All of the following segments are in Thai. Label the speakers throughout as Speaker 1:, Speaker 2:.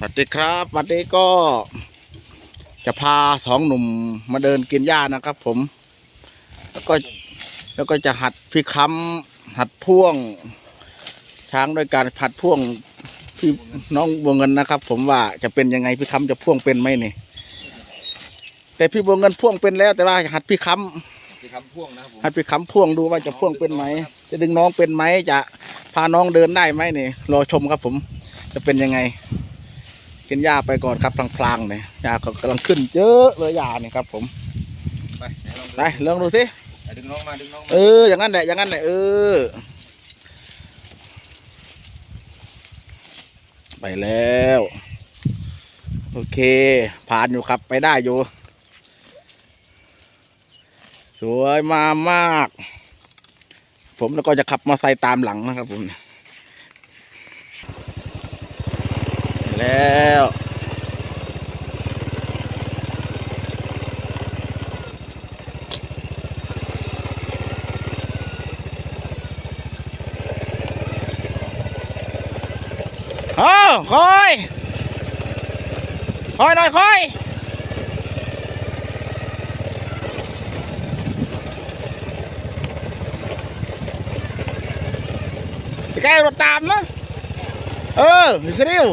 Speaker 1: สวัสดีครับวันนี้ก็จะพาสองหนุ่มมาเดินกินหญ้านะครับ ผม แล้วก็แล้วก็จะหัดพี่ค้ำหัดพ่วง ช้างโดยการหัดพ่วงพี่น้องบัวเงินนะครับ ผมว่าจะเป็นยังไงพี่ค้ำจะพ่วงเป็นไหมนี่ แต่พี่บัวเงินพ่วงเป็นแล้ว แต่ว่าหัดพี่ค้ำ
Speaker 2: ที่คำพ่วงนะครับผม
Speaker 1: ให้ไปค้ำพ่วงดูว่าจะพ่วงเป็นไหมจะดึงน้องเป็นไหมจะพาน้องเดินได้ไหมนี่รอชมครับ ผม จะเป็นยังไง กินหญ้าไปก่อนครับพลางๆเนี่ยหญ้าก็กำลังขึ้นเยอะเลยหญ้าเนี่ยครับ ผม
Speaker 2: ไปไหนลองดู
Speaker 1: ไปลองดูสิ
Speaker 2: ไปดึงน้องมาดึงน้องมา
Speaker 1: เอออย่างนั้นแหละอย่างนั้นแหละเออ ไปแล้ว โอเค ผ่านอยู่ครับไปได้อยู่ สวยมามาก ผมแล้วก็จะขับมาใส่ตามหลังนะครับผม แล้ว เอาคอยคอยหน่อยคอยจะแก้รถตามนะ เออมิสริว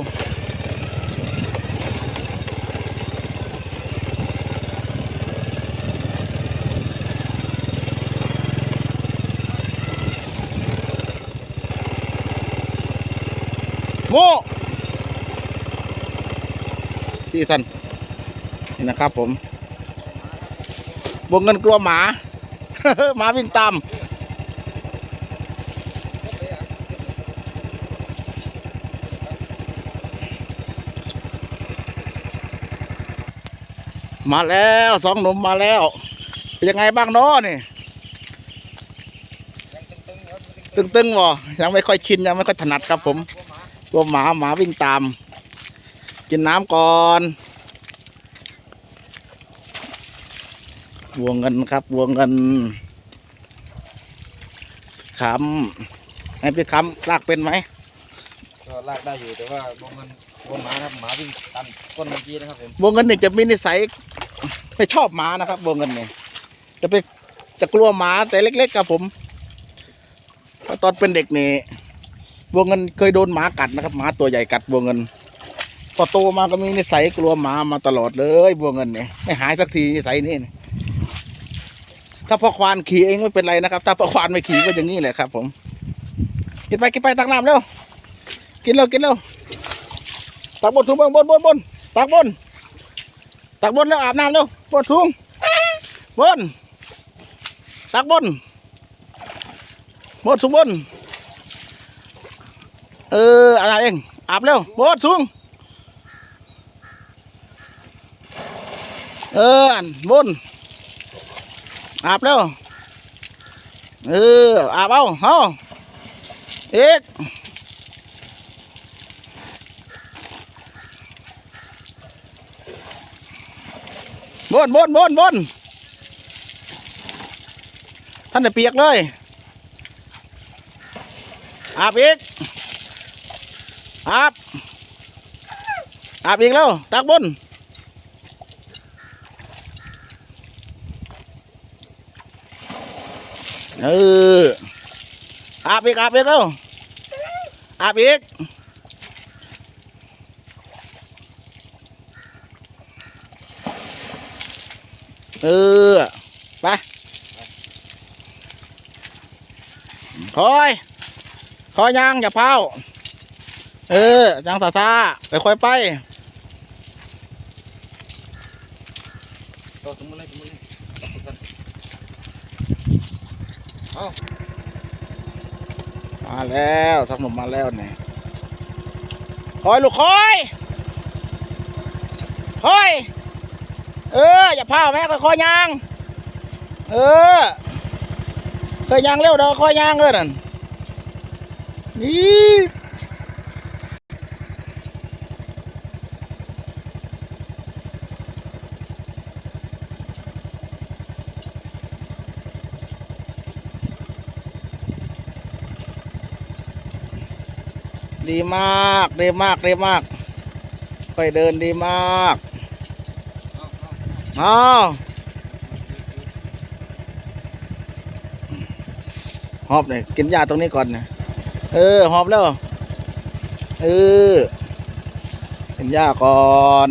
Speaker 1: โมที่ท่านนี่นะครับผมบวงเงินกลัวหมาหมาวิ่งตามมาแล้วสองหนุ่มมาแล้วเป็นยังไงบ้างเนาะนี่ตึงๆบ่ยังไม่ค่อยชินยังไม่ค่อยถนัดครับผม ตัวหมาหมาวิ่งตาม กินน้ำก่อนวัวเงินครับวัวเงินคำให้พี่คำลากเป็นไหม
Speaker 2: ก็ลากได้อยู่แต่ว่าบงเงินบงหมาครับหมาวิ่งตันก้นเมื่อกี้นะครับผม
Speaker 1: วัวเงินนี่จะมีนิสัยไม่ชอบหมานะครับวัวเงินเนี่ยจะไปจะกลัวหมาแต่เล็ก ๆ ครับผมเพราะตอนเป็นเด็กนี่ วัวเงินเคยโดนหมากัดนะครับหมาตัวใหญ่กัดวัวเงิน พอโตมาก็มีนิสัยกลัวหมามาตลอดเลยวัวเงินเนี่ยไม่หายสักทีนิสัยนี่ถ้าพ่อควานขี่เองไม่เป็นไรนะครับ ถ้าพ่อควานไม่ขี่ก็อย่างนี้แหละครับ ผมกินไปกินไปตักน้ำเร็วกินเร็วกินเร็วตักบนถุงบนบนบนบนตักบนตักบนแล้วอาบน้ำเร็วบนทุ่งบนตักบนบนสูงบน เอออาบเองอาบเร็วโบนสูงเอออันบนอาบเร็ว เออ อาบเอาเฮาเอกบนบนบนบนท่านได้เปียกเลย อาบอีก อาบอาบอีกแล้ว ตักบนเอออาบอีกอาบอีกแล้วอาบอีกเออไปคอย คอยยางอย่าเผา เออยางซาซาไปค่อยไป
Speaker 2: ก็สมมติเลยสมมติเลยเอา
Speaker 1: มาแล้วสักหนุ่มมาแล้วเนี่ยคอยลูกคอยคอย เออ อย่าเผาแม่ค่อยๆยาง เออเคยยางเร็วเด้อค่อยยางเลยนั่นนี่ ดีมากดีมากดีมาก ค่อยเดินดีมากอาหอบเลยกินยาตรงนี้ก่อนนะเออหอบแล้ว เออกินยาก่อน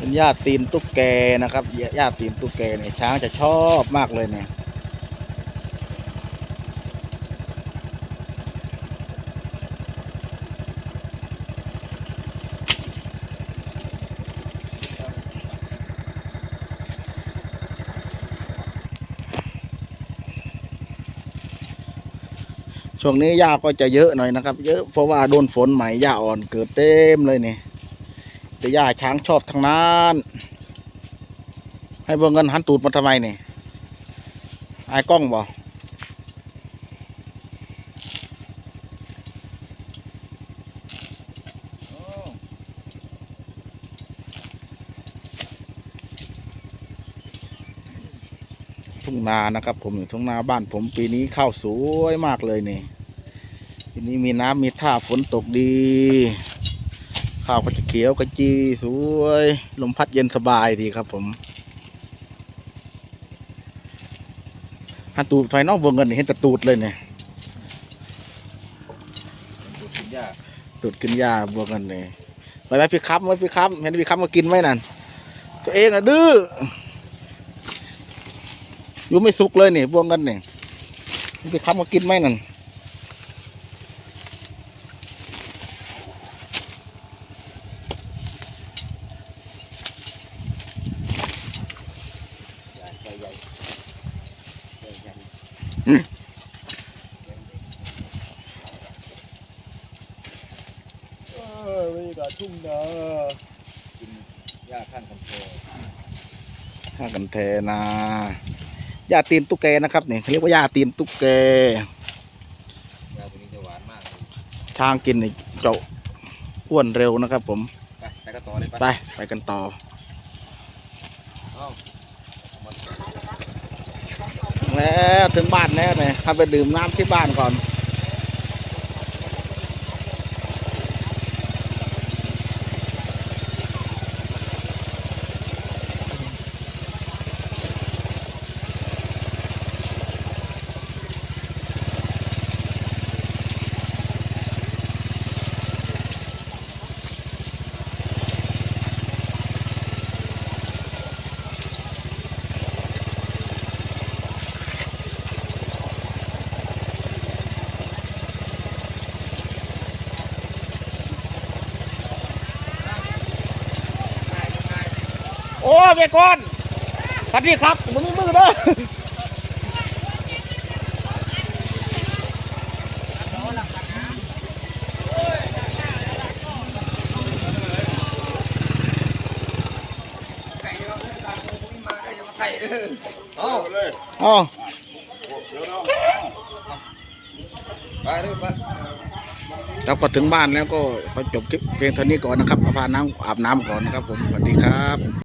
Speaker 1: เป็นญาติตีนตุ๊กแกนะครับญาติตีนตุ๊กแกเนี่ยช้างจะชอบมากเลยเนี่ยช่วงนี้หญ้าก็จะเยอะหน่อยนะครับ เยอะเพราะว่าโดนฝนใหม่หญ้าอ่อนเกิดเต็มเลยเนี่ย แต่ย่าช้างชอบทั้งนั้น ให้เบิ่งเงินหันตูดมาทำไมนี่ไอ้ายกล้องบ่ทุ่งนานะครับ ผมอยู่ทุ่งนาบ้านผมปีนี้ข้าวสวยมากเลยนี่ปีนี้มีน้ำมีท่าฝนตกดี ข้าวก็จะเขียวกระจีสวย ลมพัดเย็นสบายดีครับผมฮันตูดไฟนอกวงเงินนี่เห็นแต่ตูดเลยเนี่ย
Speaker 2: ดูกินหญ้า
Speaker 1: ตูดกินหญ้าวงเงินเนี่ยไปไปพี่ครับไว้พี่ครับ เห็นพี่ครับมากินไหมนั่นตัวเองอะดื้ออยู่ไม่สุกเลยนี่วงเงินเนี่ยพี่ครับมากินไหมนั่น
Speaker 2: ใหญ่ใหญ่ใหญ่ใหญ่
Speaker 1: เออบร รยากาศทุ่งนา
Speaker 2: กินหญ้าข้างคำแพ
Speaker 1: ข้ากันแทนาหญ้าตีนตุ๊กแกนะครับนี่เขาเรียกว่าหญ้าตีนตุ๊กแก
Speaker 2: หญ้าตัวนี้จะหวานมากเลย
Speaker 1: ช้างกินนี่เจ้าอ้วนเร็วนะครับ ผม
Speaker 2: ไปไปกันต่อเลยไป
Speaker 1: ไปไปกันต่อ
Speaker 2: เอ้า
Speaker 1: แล้วถึงบ้านแล้วเนี่ยเข้าไปดื่มน้ำที่บ้านก่อน โอ้เบก่อนสวัสดีครับมึงมือเด้อ
Speaker 2: เอ้าเลย
Speaker 1: อ๋อ
Speaker 2: ไปเลยไป
Speaker 1: เราก็ถึงบ้านแล้วก็ขอจบคลิปเพียงเท่านี้ก่อนนะครับเอาพาน้ำอาบน้ำก่อนนะครับผม สวัสดีครับ